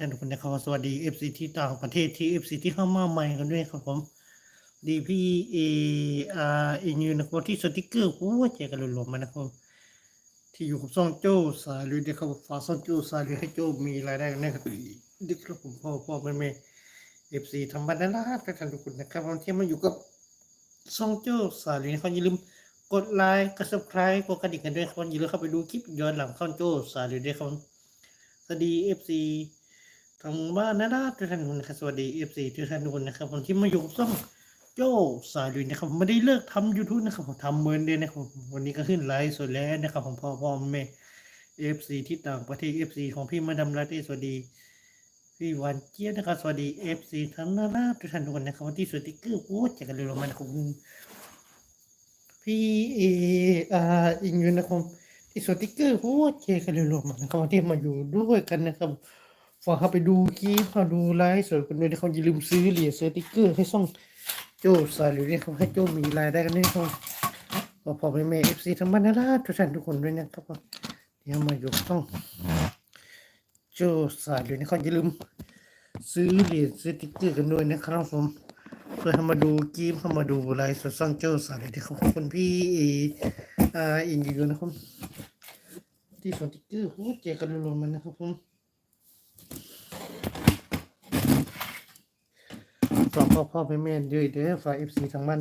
ช่ทุกคนนะครับสวัสดี FC ที่ต่างประเทศที่ FC ที่เข้ามาใหม่กันด้วยครับผมดีพี่เออาร์เอ็นยูนะครับที่สติกเกอร์หัวใจกันรวมๆมานะครับ ที่อยู่กับซ่องโจ้สายลุยนะครับฝากซ่องโจ้สายลุยให้โจ้มีรายได้กันนะครับดิครับผมพ่อพ่อแม่แม่ FC ทำบัตรนะทุกท่านทุกคนนะครับวันที่มาอยู่กับซ่องโจ้สายลุยนะครับอย่าลืมกดไลค์กด subscribe กดกระดิ่งกันด้วยครับอย่าลืมเข้าไปดูคลิปย้อนหลังซ่องโจ้สายลุยด้วยครับสวัสดี FC ทางบ้านนะนะทุกท่านทุกคนนะครับสวัสดีเอฟซีทุกท่านทุกคนนะครับผมที่มาอยู่กับช่องโจ้สายลุยนะครับไม่ได้เลิกทำยูทูบนะครับผมทำเหมือนเดิมนะครับวันนี้ก็ขึ้นไลฟ์สดแล้วนะครับผมพ่อพ่อแม่เอฟซีที่ต่างประเทศเอฟซีของพี่มาดามลาเต้สวัสดีพี่วันเจี๊ยบนะครับสวัสดีเอฟซีทั้งนานาทุกท่านทุกคนนะครับวันที่สติกเกอร์โอ้จะกันเลยลงมานะครับพี่เออาอิงยูนะครับที่สติกเกอร์โอ้เจกันเลยลงมานะครับวันที่มาอยู่ด้วยกันนะครับ ฝากเข้าไปดูคลิปเข้าดูไลฟ์สดกันด้วยนะครับอย่าลืมซื้อเหรียญสติกเกอร์ให้ส่องโจ้สายหรือเนี่ยครับให้โจ้มีรายได้กันด้วยนะครับขอพอไปแม่เอฟซีทั้งบ้านนะทุกท่านทุกคนด้วยนะครับผมเดี๋ยวมาอยู่ต้องโจ้สายหรือนะครับอย่าลืมซื้อเหรียญสติกเกอร์กันด้วยนะครับผมเพื่อให้มาดูคลิปเข้ามาดูไลฟ์สดส่องโจ้สายหรือนะครับขอบคุณพี่อ่าอินดีด้วยนะครับที่สติกเกอร์โอ้เจอกันรวมๆมันนะครับผม ฝากพ่อพ่อแม่แม่ด้วยเด้อฝากเอฟซีทางบ้าน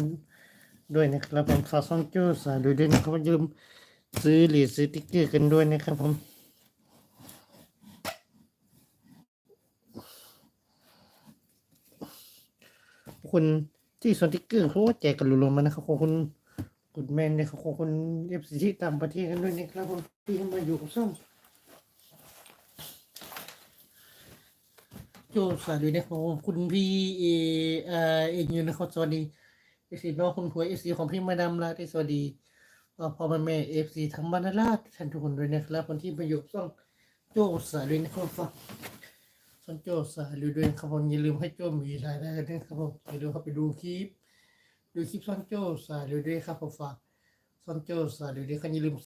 ด้วยนะครับผมฝากซ่องโจ้สายด้วยด้วยนะครับยืมซื้อหรือซื้อติ๊กเกอร์กันด้วยนะครับผมคุณที่สนติ๊กเกอร์เขาก็แจกกันรวมๆมานะครับขอบคุณกุดแมนนะครับขอบคุณเอฟซีที่ต่างประเทศกันด้วยนะครับผมที่มาอยู่กับซ่อง โจสวัสดีนะครับผมคุณพี่เอเอเอ็นยูนะครับสวัสดีเอฟซีน้องคุณผัวเอฟซีของพี่มาดามลาที่สวัสดีพ่อแม่แม่เอฟซีทั้งบ้านาราท่านทุกคนด้วยนะครับคนที่มาอยู่ช่องโจสวัสดีนะครับฝากช่องโจสวัสดีด้วยครับผมอย่าลืมให้โจมีรายได้ด้วยนะครับผมอย่าลืมเข้าไปดูคลิป ดูคลิปช่องโจสวัสดีด้วยครับผมฝากช่องโจสวัสดีด้วยครับอย่าลืม